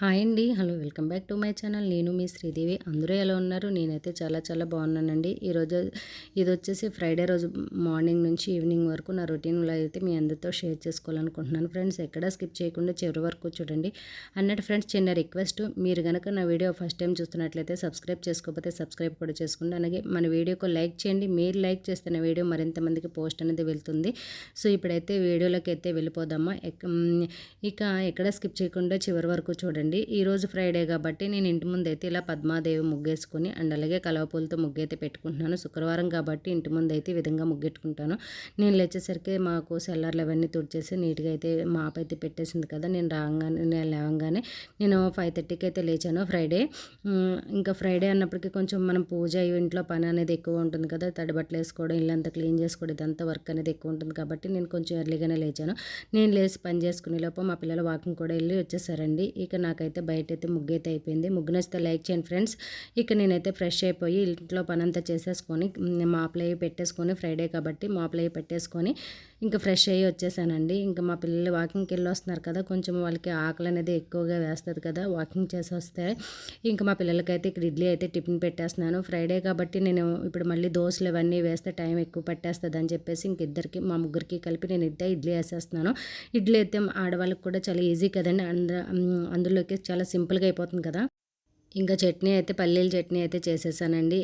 Hi అండి. Hello welcome back to my channel. నేను మీ శ్రీదేవి. అందరూ ఎలా ఉన్నారు? నేనైతే చాలా చాలా బాగున్నానండి. ఈరోజు ఇది వచ్చేసి ఫ్రైడే రోజు మార్నింగ్ నుంచి ఈవినింగ్ వరకు నా రొటీన్లో అయితే మీ అందరితో షేర్ చేసుకోవాలనుకుంటున్నాను. ఫ్రెండ్స్ ఎక్కడ స్కిప్ చేయకుండా చివరి వరకు చూడండి. అన్నట్టు ఫ్రెండ్స్ చిన్న రిక్వెస్ట్. మీరు కనుక నా వీడియో ఫస్ట్ టైం చూస్తున్నట్లయితే సబ్స్క్రైబ్ చేసుకోకపోతే సబ్స్క్రైబ్ కూడా చేసుకోండి. అలాగే మన వీడియోకి లైక్ చేయండి. మీరు లైక్ చేస్తే నా వీడియో మరింత మందికి పోస్ట్ అనేది వెళ్తుంది. సో ఇప్పుడైతే వీడియోలోకి అయితే వెళ్ళిపోదామా? ఇక ఎక్కడ స్కిప్ చేయకుండా చివరి వరకు చూడండి. అండి. ఈరోజు ఫ్రైడే కాబట్టి నేను ఇంటి ముందైతే ఇలా పద్మాదేవి ముగ్గేసుకొని అండ్ అలాగే కలవపూలతో ముగ్గైతే పెట్టుకుంటున్నాను. శుక్రవారం కాబట్టి ఇంటి ముందైతే ఈ విధంగా ముగ్గెట్టుకుంటాను. నేను లేచేసరికి మాకు సెల్లర్లు అవన్నీ తుడిచేసి నీట్గా అయితే మాపైతే పెట్టేసింది కదా నేను రాగానే నేను లేవగానే నేను ఫైవ్ థర్టీకి అయితే లేచాను ఫ్రైడే ఇంకా ఫ్రైడే అన్నప్పటికీ కొంచెం మనం పూజ ఇంట్లో పని అనేది ఎక్కువ ఉంటుంది కదా తడిబట్టలు వేసుకోవడం ఇల్లంతా క్లీన్ చేసుకోవడం ఇదంతా వర్క్ అనేది ఎక్కువ ఉంటుంది కాబట్టి నేను కొంచెం ఎర్లీగానే లేచాను. నేను లేచి పని చేసుకునే లోపు మా పిల్లలు వాకింగ్ కూడా వెళ్ళి వచ్చేసారండి. ఇక నాకు నాకైతే బయట అయితే ముగ్గు అయితే అయిపోయింది. ముగ్గు లైక్ చేయండి ఫ్రెండ్స్. ఇక నేనైతే ఫ్రెష్ అయిపోయి ఇంట్లో పని అంతా చేసేసుకొని మాపులు పెట్టేసుకొని ఫ్రైడే కాబట్టి మాపులు పెట్టేసుకొని ఇంకా ఫ్రెష్ అయ్యి వచ్చేసానండి. ఇంకా మా పిల్లలు వాకింగ్కి వెళ్ళి వస్తున్నారు కదా కొంచెం వాళ్ళకి ఆకలి అనేది ఎక్కువగా వేస్తుంది కదా వాకింగ్ చేసి వస్తే. ఇంకా మా పిల్లలకైతే ఇక్కడ ఇడ్లీ అయితే టిఫిన్ పెట్టేస్తున్నాను. ఫ్రైడే కాబట్టి నేను ఇప్పుడు మళ్ళీ దోశలు ఇవన్నీ వేస్తే టైం ఎక్కువ పట్టేస్తుంది అని చెప్పేసి ఇంక ఇద్దరికి మా ముగ్గురికి కలిపి నేను ఇద్దరు ఇడ్లీ వేసేస్తున్నాను. ఇడ్లీ అయితే ఆడవాళ్ళకి కూడా చాలా ఈజీ కదండి. అందులోకి చాలా సింపుల్గా అయిపోతుంది కదా. ఇంకా చట్నీ అయితే పల్లీల చట్నీ అయితే చేసేసానండి.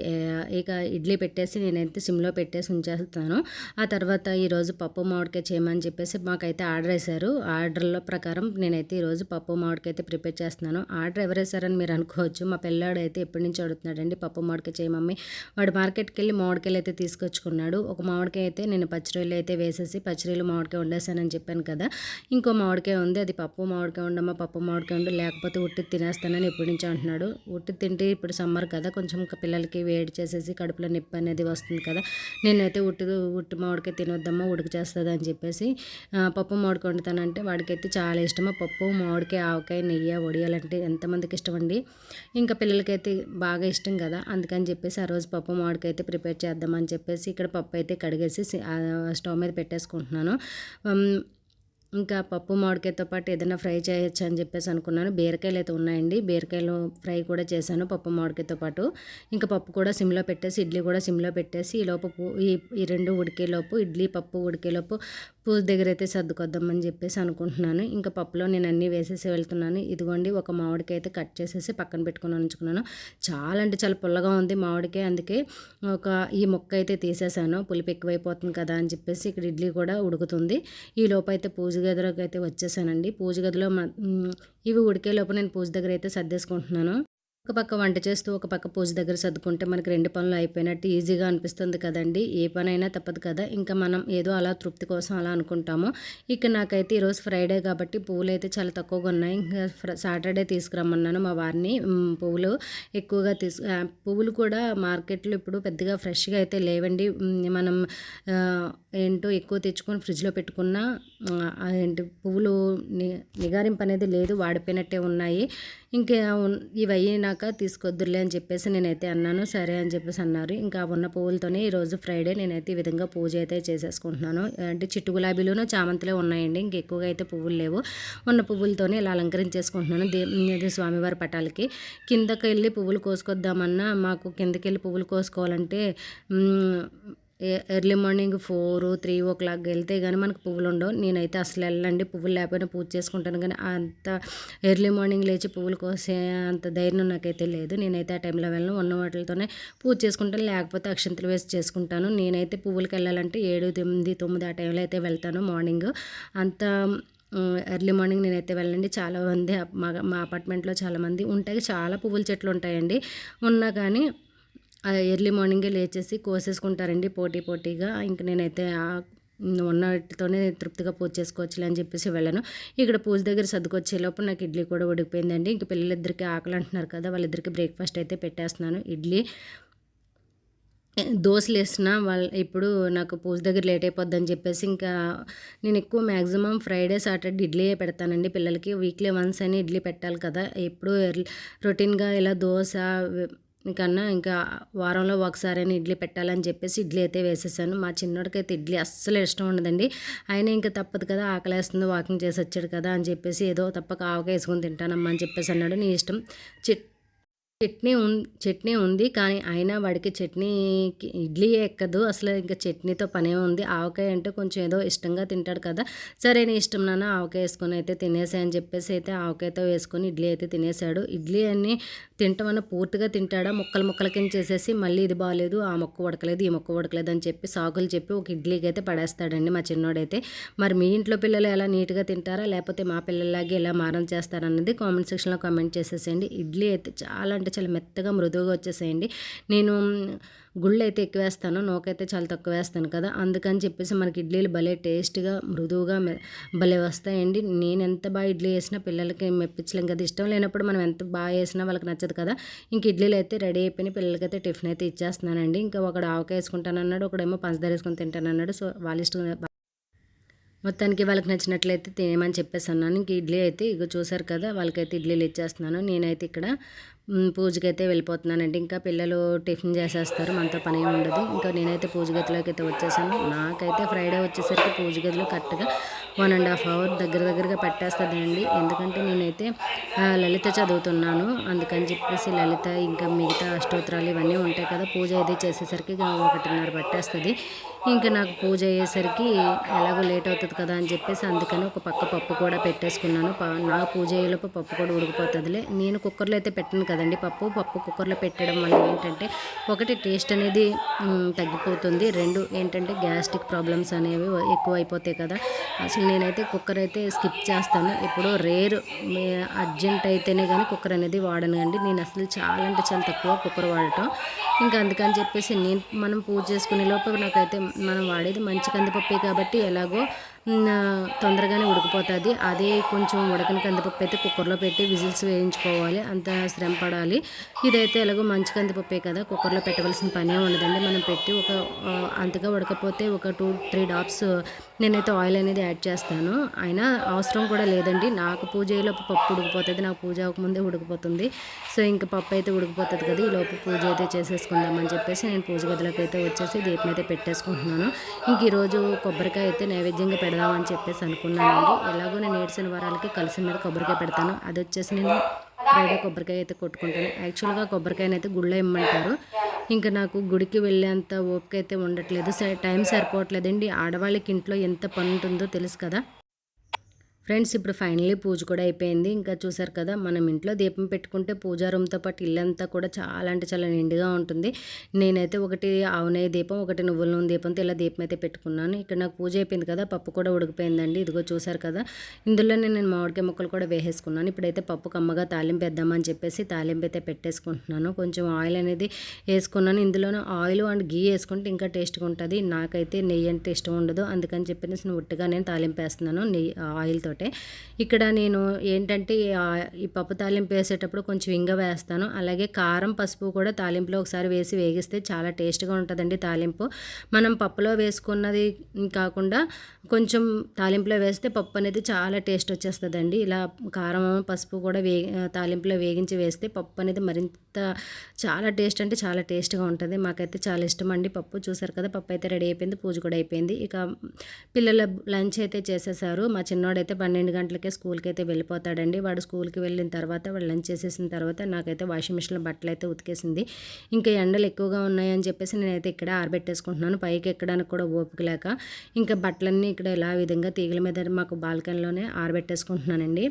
ఇక ఇడ్లీ పెట్టేసి నేనైతే సిమ్లో పెట్టేసి ఉంచేస్తాను. ఆ తర్వాత ఈరోజు పప్పు మామిడికాయ చేయమని చెప్పేసి మాకైతే ఆర్డర్ వేశారు. ఆర్డర్లో ప్రకారం నేనైతే ఈరోజు పప్పు మామిడికాయ అయితే ప్రిపేర్ చేస్తున్నాను. ఆర్డర్ ఎవరు వేశారని మీరు అనుకోవచ్చు. మా పిల్లాడు అయితే ఎప్పటి నుంచి అడుగుతున్నాడండి పప్పు మామిడికాయ చేయమమ్మి వాడు మార్కెట్కి వెళ్ళి మామిడికాయలు అయితే తీసుకొచ్చుకున్నాడు. ఒక మామిడికాయ అయితే నేను పచ్చిరొయ్యలు అయితే వేసేసి పచ్చిరొయ్యలు మామిడికాయ వండేసానని చెప్పాను కదా. ఇంకో మామిడికాయ ఉంది అది పప్పు మామిడికాయ ఉండమ్మా పప్పు మామిడికాయ ఉండు లేకపోతే ఉట్టి తినేస్తానని ఎప్పటి నుంచి అంటున్నాడు. ఉట్టి తింటే ఇప్పుడు సమ్మర్ కదా కొంచెం పిల్లలకి వేడి చేసేసి కడుపులో నొప్పి అనేది వస్తుంది కదా. నేనైతే ఉట్టి ఉట్టి మామిడికాయ తినొద్దమ్మా ఉడికి చేస్తుంది అని చెప్పేసి పప్పు మామిడికాయ వండుతానంటే వాడికైతే చాలా ఇష్టం పప్పు మామిడికాయ ఆవకాయ నెయ్యి వడియాలంటే ఎంతమందికి ఇష్టం అండి? ఇంకా పిల్లలకైతే బాగా ఇష్టం కదా అందుకని చెప్పేసి ఆ రోజు పప్పు మామిడికాయ అయితే ప్రిపేర్ చేద్దామని చెప్పేసి ఇక్కడ పప్పు అయితే కడిగేసి స్టవ్ మీద పెట్టేసుకుంటున్నాను. ఇంకా పప్పు మామిడికాయతో పాటు ఏదైనా ఫ్రై చేయొచ్చు అని చెప్పేసి అనుకున్నాను. బీరకాయలు అయితే ఉన్నాయండి. బీరకాయలు ఫ్రై కూడా చేశాను పప్పు మామిడికాయతో పాటు. ఇంకా పప్పు కూడా సిమ్లో పెట్టేసి ఇడ్లీ కూడా సిమ్లో పెట్టేసి ఈ లోపు ఈ ఈ రెండు ఉడికేలోపు ఇడ్లీ పప్పు ఉడికేలోపు పూజ దగ్గర అయితే సర్దుకొద్దామని చెప్పేసి అనుకుంటున్నాను. ఇంకా పప్పులో నేను అన్నీ వేసేసి వెళ్తున్నాను. ఇదిగోండి ఒక మామిడికాయ అయితే కట్ చేసేసి పక్కన పెట్టుకుని ఉంచుకున్నాను. చాలా అంటే చాలా పుల్లగా ఉంది మామిడికాయ. అందుకే ఒక ఈ మొక్క అయితే తీసేసాను. పులిపు ఎక్కువైపోతుంది కదా అని చెప్పేసి ఇక్కడ ఇడ్లీ కూడా ఉడుకుతుంది. ఈ లోపు అయితే పూజ గదిలోకి అయితే వచ్చేసానండి. పూజ గదిలో ఇవి ఉడికే లోపు నేను పూజ దగ్గర అయితే సర్దేసుకుంటున్నాను. ఒక పక్క వంట చేస్తూ ఒక పక్క పూజ దగ్గర సర్దుకుంటే మనకి రెండు పనులు అయిపోయినట్టు ఈజీగా అనిపిస్తుంది కదండి. ఏ పనైనా తప్పదు కదా. ఇంకా మనం ఏదో అలా తృప్తి కోసం అలా అనుకుంటాము. ఇక నాకైతే ఈరోజు ఫ్రైడే కాబట్టి పువ్వులు అయితే చాలా తక్కువగా ఉన్నాయి. ఇంకా సాటర్డే తీసుకురమ్మన్నాను మా వారిని. పువ్వులు ఎక్కువగా తీసు పువ్వులు కూడా మార్కెట్లో ఇప్పుడు పెద్దగా ఫ్రెష్గా అయితే లేవండి. మనం ఏంటో ఎక్కువ తెచ్చుకొని ఫ్రిడ్జ్లో పెట్టుకున్న ఏంటి పువ్వులు నిగారింపు అనేది లేదు. వాడిపోయినట్టే ఉన్నాయి. ఇంకా ఇవి అయినాక తీసుకొద్దురులే అని చెప్పేసి నేనైతే అన్నాను. సరే అని చెప్పేసి అన్నారు. ఇంకా ఉన్న పువ్వులతోనే ఈరోజు ఫ్రైడే నేనైతే ఈ విధంగా పూజ అయితే చేసేసుకుంటున్నాను. అంటే చిట్టు గులాబీలోనూ చామంతులే ఉన్నాయండి. ఇంక ఎక్కువగా అయితే పువ్వులు లేవు. ఉన్న పువ్వులతోనే ఇలా అలంకరించేసుకుంటున్నాను దే స్వామివారి పటాలకి. కిందకి వెళ్ళి పువ్వులు కోసుకొద్దామన్నా మాకు కిందకి వెళ్ళి పువ్వులు కోసుకోవాలంటే early morning four three o'clock వెళ్తే కానీ మనకు పువ్వులు ఉండవు నేనైతే అసలు వెళ్ళండి పువ్వులు లేకపోయినా పూజ చేసుకుంటాను. కానీ అంత ఎర్లీ మార్నింగ్ లేచి పువ్వులు కోసే అంత ధైర్యం నాకైతే లేదు. నేనైతే ఆ టైంలో వెళ్ళను. ఉన్న వాటితోనే పూజ చేసుకుంటాను. లేకపోతే అక్షంతలు వేసి చేసుకుంటాను. నేనైతే పువ్వులకి వెళ్ళాలంటే ఏడు తొమ్మిది తొమ్మిది ఆ టైంలో అయితే వెళ్తాను మార్నింగ్. అంత ఎర్లీ మార్నింగ్ నేనైతే వెళ్ళండి చాలామంది మా మా అపార్ట్మెంట్లో చాలామంది ఉంటాయి. చాలా పువ్వుల చెట్లు ఉంటాయండి. ఉన్నా కానీ ఎర్లీ మార్నింగే లేచేసి కోసేసుకుంటారండి పోటీ పోటీగా. ఇంక నేనైతే ఉన్నటితోనే తృప్తిగా పూజ చేసుకోవచ్చులే అని చెప్పేసి వెళ్ళాను. ఇక్కడ పూజ దగ్గర సర్దుకొచ్చేలోపు నాకు ఇడ్లీ కూడా ఉడికిపోయిందండి. ఇంక పిల్లలిద్దరికి ఆకలి అంటున్నారు కదా వాళ్ళిద్దరికి బ్రేక్ఫాస్ట్ అయితే పెట్టేస్తున్నాను ఇడ్లీ. దోశలు వేసిన వాళ్ళ ఇప్పుడు నాకు పూజ దగ్గర లేట్ అయిపోద్దని చెప్పేసి ఇంకా నేను ఎక్కువ మ్యాక్సిమం ఫ్రైడే సాటర్డే ఇడ్లీయే పెడతానండి పిల్లలకి. వీక్లీ వన్స్ అని ఇడ్లీ పెట్టాలి కదా. ఎప్పుడు రొటీన్గా ఇలా దోశ నీకన్నా ఇంకా వారంలో ఒకసారి ఇడ్లీ పెట్టాలని చెప్పేసి ఇడ్లీ అయితే వేసేసాను. మా చిన్నోడికి అయితే ఇడ్లీ అస్సలు ఇష్టం ఉండదండి. ఆయన ఇంకా తప్పదు కదా ఆకలేస్తుంది వాకింగ్ చేసి వచ్చాడు కదా అని చెప్పేసి ఏదో తప్పక ఆవకాయ వేసుకొని తింటానమ్మా అని చెప్పేసి అన్నాడు. నీ ఇష్టం. చిట్ చట్నీ ఉం చట్నీ ఉంది కానీ అయినా వాడికి చట్నీకి ఇడ్లీ ఎక్కదు. అసలు ఇంకా చట్నీతో పనే ఉంది. ఆవకాయ అంటే కొంచెం ఏదో ఇష్టంగా తింటాడు కదా. సరే నీ ఇష్టం నాన్న ఆవకాయ వేసుకొని అయితే తినేసా అని చెప్పేసి అయితే ఆవకాయతో వేసుకొని ఇడ్లీ అయితే తినేసాడు ఇడ్లీ అన్ని తింటామన్న పూర్తిగా తింటాడా? ముక్కలు ముక్కల కింద చేసేసి మళ్ళీ ఇది బాగాలేదు ఆ మొక్క ఉడకలేదు ఈ మొక్క ఉడకలేదు అని చెప్పి సాకులు చెప్పి ఒక ఇడ్లీకి అయితే పడేస్తాడండి మా చిన్నోడైతే. మరి మీ ఇంట్లో పిల్లలు ఎలా నీట్గా తింటారా? లేకపోతే మా పిల్లలాగే ఎలా మారం చేస్తారన్నది కామెంట్ సెక్షన్లో కామెంట్ చేసేసేయండి. ఇడ్లీ అయితే చాలా అంటే చాలా మెత్తగా మృదువుగా వచ్చేసేయండి. నేను గుళ్ళు అయితే ఎక్కువ వేస్తాను నోకైతే చాలా తక్కువ వేస్తాను కదా. అందుకని చెప్పేసి మనకి ఇడ్లీలు భలే టేస్ట్గా మృదువుగా భలే వస్తాయండి. నేను ఎంత బాగా ఇడ్లీ వేసినా పిల్లలకి మెప్పించలేం కదా. ఇష్టం లేనప్పుడు మనం ఎంత బాగా వేసినా వాళ్ళకి నచ్చదు కదా. ఇంక ఇడ్లీలు అయితే రెడీ అయిపోయినాయి. పిల్లలకైతే టిఫిన్ అయితే ఇచ్చేస్తున్నానండి. ఇంకా ఒకడు ఆవకాయ వేసుకుంటానన్నాడు ఒకడేమో పంచదార వేసుకొని తింటానన్నాడు. సో వాళ్ళ ఇష్టం మొత్తానికి వాళ్ళకి నచ్చినట్లయితే తినేమని చెప్పేసి అన్నాను. ఇంక ఇడ్లీ అయితే ఇక చూసారు కదా వాళ్ళకైతే ఇడ్లీలు ఇచ్చేస్తున్నాను. నేనైతే ఇక్కడ పూజకైతే వెళ్ళిపోతున్నానండి. ఇంకా పిల్లలు టిఫిన్ చేసేస్తారు మనతో పని ఉండదు. ఇంకా నేనైతే పూజ గదిలోకి అయితే వచ్చేసాను. నాకైతే ఫ్రైడే వచ్చేసరికి పూజ గదిలో కరెక్ట్గా వన్ అండ్ హాఫ్ అవర్ దగ్గర దగ్గరగా పెట్టేస్తుందండి. ఎందుకంటే నేనైతే లలిత చదువుతున్నాను. అందుకని చెప్పేసి లలిత ఇంకా మిగతా అష్టోత్తరాలు ఇవన్నీ ఉంటాయి కదా పూజ అయితే చేసేసరికి ఒకటిన్నర పట్టేస్తుంది. ఇంకా నాకు పూజ అయ్యేసరికి ఎలాగో లేట్ అవుతుంది కదా అని చెప్పేసి అందుకని ఒక పక్క పప్పు కూడా పెట్టేసుకున్నాను. నా పూజ అయ్యేలోపు పప్పు కూడా ఉడికిపోతుందిలే. నేను కుక్కర్లో అయితే పెట్టను కదండి పప్పు. పప్పు కుక్కర్లో పెట్టడం వల్ల ఏంటంటే ఒకటి టేస్ట్ అనేది తగ్గిపోతుంది. రెండు ఏంటంటే గ్యాస్ట్రిక్ ప్రాబ్లమ్స్ అనేవి ఎక్కువ అయిపోతాయి కదా. అసలు నేనైతే కుక్కర్ అయితే స్కిప్ చేస్తాను. ఎప్పుడో రేర్ అర్జెంట్ అయితేనే కానీ కుక్కర్ అనేది వాడను అండి. నేను అసలు చాలా అంటే చాలా తక్కువ కుక్కర్ వాడటం. ఇంకా అందుకని చెప్పేసి నేను మనం పూజ చేసుకునే లోపు నాకైతే మనం వాడేది మంచి కందిపప్పే కాబట్టి ఎలాగో తొందరగానే ఉడికిపోతుంది. అదే కొంచెం ఉడకని కందిపప్పు అయితే కుక్కర్లో పెట్టి విజిల్స్ వేయించుకోవాలి. అంత శ్రమ పడాలి. ఇదైతే ఎలాగో మంచి కందిపప్పే కదా. కుక్కర్లో పెట్టవలసిన పనే ఉండదండి. మనం పెట్టి ఒక అంతగా ఉడకపోతే ఒక టూ త్రీ డాప్స్ నేనైతే ఆయిల్ అనేది యాడ్ చేస్తాను. అయినా అవసరం కూడా లేదండి. నాకు పూజ అయ్యేలోపు పప్పు ఉడికిపోతుంది. నాకు పూజ అవ్వకముందే ఉడికిపోతుంది. సో ఇంకా పప్పు అయితే ఉడికిపోతుంది కదా. ఈ లోపు పూజ అయితే చేసేసుకుందామని చెప్పేసి నేను పూజ గదిలోకి అయితే వచ్చేసి దీపం అయితే పెట్టేసుకుంటున్నాను. ఇంక ఈరోజు కొబ్బరికాయ అయితే నైవేద్యంగా పెడదామని చెప్పేసి అనుకున్నానండి. ఎలాగో నేను ఏడ్చిన వారాలకి కలిసి మీద కొబ్బరికాయ పెడతాను. అది వచ్చేసి నేను ఫ్రైడే కొబ్బరికాయ అయితే కొట్టుకుంటాను. యాక్చువల్గా కొబ్బరికాయని అయితే గుళ్ళో ఇమ్మంటారు. ఇంకా నాకు గుడికి వెళ్ళేంత ఓపిక అయితే ఉండట్లేదు. టైం సరిపోవట్లేదండి. ఆడవాళ్ళకి ఇంట్లో ఎంత పని ఉంటుందో తెలుసు కదా. ఫ్రెండ్స్ ఇప్పుడు ఫైనలీ పూజ కూడా అయిపోయింది. ఇంకా చూసారు కదా మనం ఇంట్లో దీపం పెట్టుకుంటే పూజా రూమ్తో పాటు ఇల్లంతా కూడా చాలా అంటే చాలా నిండుగా ఉంటుంది. నేనైతే ఒకటి ఆవునయ్య దీపం ఒకటి నువ్వుల నూనె దీపంతో ఇలా దీపం అయితే పెట్టుకున్నాను. ఇక్కడ నాకు పూజ అయిపోయింది కదా పప్పు కూడా ఉడికిపోయిందండి. ఇదిగో చూసారు కదా ఇందులోనే నేను మామిడికాయ ముక్కలు కూడా వేసేసుకున్నాను. ఇప్పుడైతే పప్పు కమ్మగా తాలింపు వేద్దామని చెప్పేసి తాలింపు అయితే పెట్టేసుకుంటున్నాను. కొంచెం ఆయిల్ అనేది వేసుకున్నాను. ఇందులోనే ఆయిల్ అండ్ గీ వేసుకుంటే ఇంకా టేస్ట్గా ఉంటుంది. నాకైతే నెయ్యి అంటే ఇష్టం ఉండదు. అందుకని చెప్పేసి ఉట్టిగా నేను తాలింపు వేస్తున్నాను. నెయ్యి ఆయిల్తో తోటే. ఇక్కడ నేను ఏంటంటే ఈ పప్పు తాలింపు వేసేటప్పుడు కొంచెం ఇంగ వేస్తాను. అలాగే కారం పసుపు కూడా తాలింపులో ఒకసారి వేసి వేగిస్తే చాలా టేస్ట్గా ఉంటుందండి తాలింపు. మనం పప్పులో వేసుకున్నది కాకుండా కొంచెం తాలింపులో వేస్తే పప్పు అనేది చాలా టేస్ట్ వచ్చేస్తుందండి. ఇలా కారం పసుపు కూడా వే తాలింపులో వేగించి వేస్తే పప్పు అనేది మరింత చాలా టేస్ట్ అంటే చాలా టేస్ట్గా ఉంటుంది. మాకైతే చాలా ఇష్టం అండి పప్పు. చూసారు కదా పప్పు అయితే రెడీ అయిపోయింది పూజ కూడా అయిపోయింది. ఇక పిల్లల లంచ్ అయితే చేసేసారు. మా చిన్నోడైతే పన్నెండు గంటలకే స్కూల్కి అయితే వెళ్ళిపోతాడండి. వాడు స్కూల్కి వెళ్ళిన తర్వాత వాడు లంచ్ చేసేసిన తర్వాత నాకైతే వాషింగ్ మిషన్లో బట్టలు అయితే ఉతికేసింది. ఇంకా ఎండలు ఎక్కువగా ఉన్నాయని చెప్పేసి నేనైతే ఇక్కడ ఆరబెట్టేసుకుంటున్నాను. పైకి ఎక్కడానికి కూడా ఓపిక లేక ఇంకా బట్టలన్నీ ఇక్కడ ఇలా విధంగా తీగల మీద మాకు బాల్కనీలోనే ఆరబెట్టేసుకుంటున్నానండి.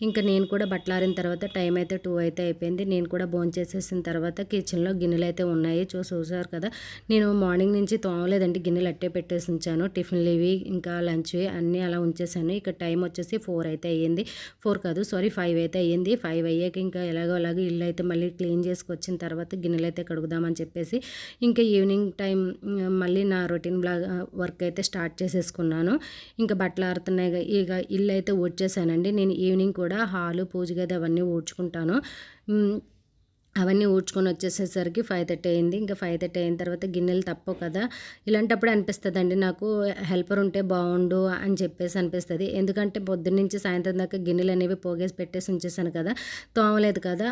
ఇంకా నేను కూడా బట్టలారిన తర్వాత టైం అయితే టూ అయితే అయిపోయింది. నేను కూడా భోజనం చేసేసిన తర్వాత కిచెన్లో గిన్నెలు అయితే ఉన్నాయి. చూ చూసారు కదా? నేను మార్నింగ్ నుంచి తోమలేదండి. గిన్నెలు అట్టే పెట్టేసి ఉంచాను టిఫిన్లు ఇవి ఇంకా లంచ్ అన్నీ అలా ఉంచేసాను. ఇక టైం వచ్చేసి ఫోర్ అయితే అయ్యింది. ఫోర్ కాదు సారీ ఫైవ్ అయితే అయ్యింది. ఫైవ్ అయ్యాక ఇంకా ఎలాగో అలాగో ఇల్లు అయితే మళ్ళీ క్లీన్ చేసుకొచ్చిన తర్వాత గిన్నెలు అయితే కడుగుదామని చెప్పేసి ఇంకా ఈవినింగ్ టైం మళ్ళీ నా రొటీన్ బ్లాగ్ వర్క్ అయితే స్టార్ట్ చేసేసుకున్నాను. ఇంకా బట్టలు ఆరుతున్నాయి. ఇక ఇల్లు అయితే వచ్చేసానండి నేను ఈవినింగ్ కూడా కూడా హాలు పూజ గది అవన్నీ ఊడ్చుకుంటాను. అవన్నీ ఊడ్చుకొని వచ్చేసేసరికి ఫైవ్ థర్టీ అయింది. ఇంకా ఫైవ్ థర్టీ అయిన తర్వాత గిన్నెలు తప్పవు కదా. ఇలాంటప్పుడు అనిపిస్తుంది అండి నాకు హెల్పర్ ఉంటే బాగుండు అని చెప్పేసి అనిపిస్తుంది. ఎందుకంటే పొద్దున్నుంచి సాయంత్రం దాకా గిన్నెలు అనేవి పోగేసి పెట్టేసి ఉంచేసాను కదా. తోమలేదు కదా.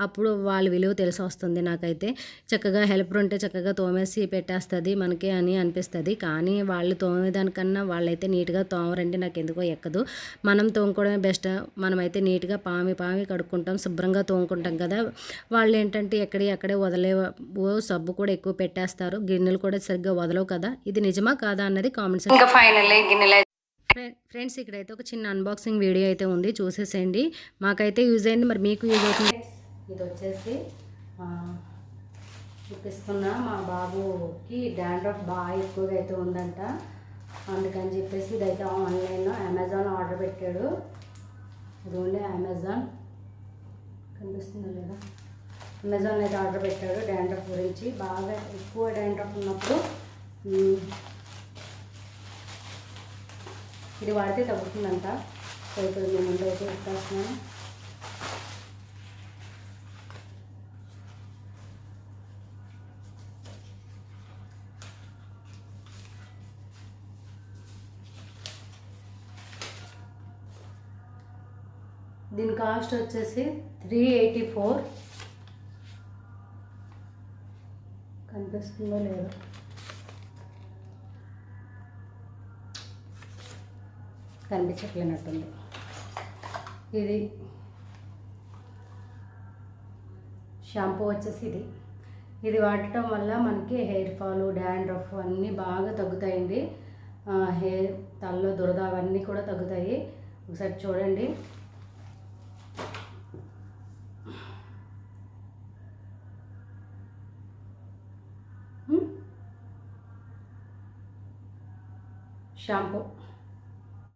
అప్పుడు వాళ్ళ విలువ తెలిసి వస్తుంది నాకైతే. చక్కగా హెల్పర్ ఉంటే చక్కగా తోమేసి పెట్టేస్తుంది మనకి అని అనిపిస్తుంది. కానీ వాళ్ళు తోమేదానికన్నా వాళ్ళైతే నీట్గా తోమరండి. నాకు ఎందుకో ఎక్కదు. మనం తోముకోవడమే బెస్ట్. మనమైతే నీట్గా పామి పామి కడుక్కుంటాం. శుభ్రంగా తోముకుంటాం కదా. వాళ్ళు ఏంటంటే ఎక్కడి అక్కడే వదిలే సబ్బు కూడా ఎక్కువ పెట్టేస్తారు. గిన్నెలు కూడా సరిగ్గా వదలవు కదా. ఇది నిజమా కాదా అన్నది కామెంట్స్ ఇంకా ఫైనల్ గిన్నెలు ఫ్రెండ్స్ ఇక్కడైతే ఒక చిన్న అన్బాక్సింగ్ వీడియో అయితే ఉంది. చూసేసేయండి. మాకైతే యూజ్ అయింది. మరి మీకు యూజ్ అవుతుంది. ఇది వచ్చేసి చూపిస్తున్నా మా బాబుకి డాండ్రఫ్ బాగా ఎక్కువగా అయితే ఉందంట. అందుకని చెప్పేసి ఇదైతే ఆన్లైన్లో అమెజాన్ ఆర్డర్ పెట్టాడు. ఇది ఉండే అమెజాన్ కనిపిస్తుందా లేదా? అమెజాన్ అయితే ఆర్డర్ పెట్టాడు డాండ్రఫ్ గురించి. బాగా ఎక్కువ డాండ్రఫ్ ఉన్నప్పుడు ఇది వాడితే తగ్గుతుందంట. సో ఇప్పుడు మేము ముందు అయితే ఇస్తాను దీని కాస్ట్ వచ్చేసి త్రీ ఎయిటీ ఫోర్ కనిపిస్తుందో లేదో. కనిపించట్లేనట్టుంది. ఇది షాంపూ వచ్చేసి ఇది. ఇది వాడటం వల్ల మనకి హెయిర్ ఫాల్ డాండ్రఫ్ అన్నీ బాగా తగ్గుతాయండి. హెయిర్ తలలో దురద అవన్నీ కూడా తగ్గుతాయి. ఒకసారి చూడండి. హ్మ్? షాంపూ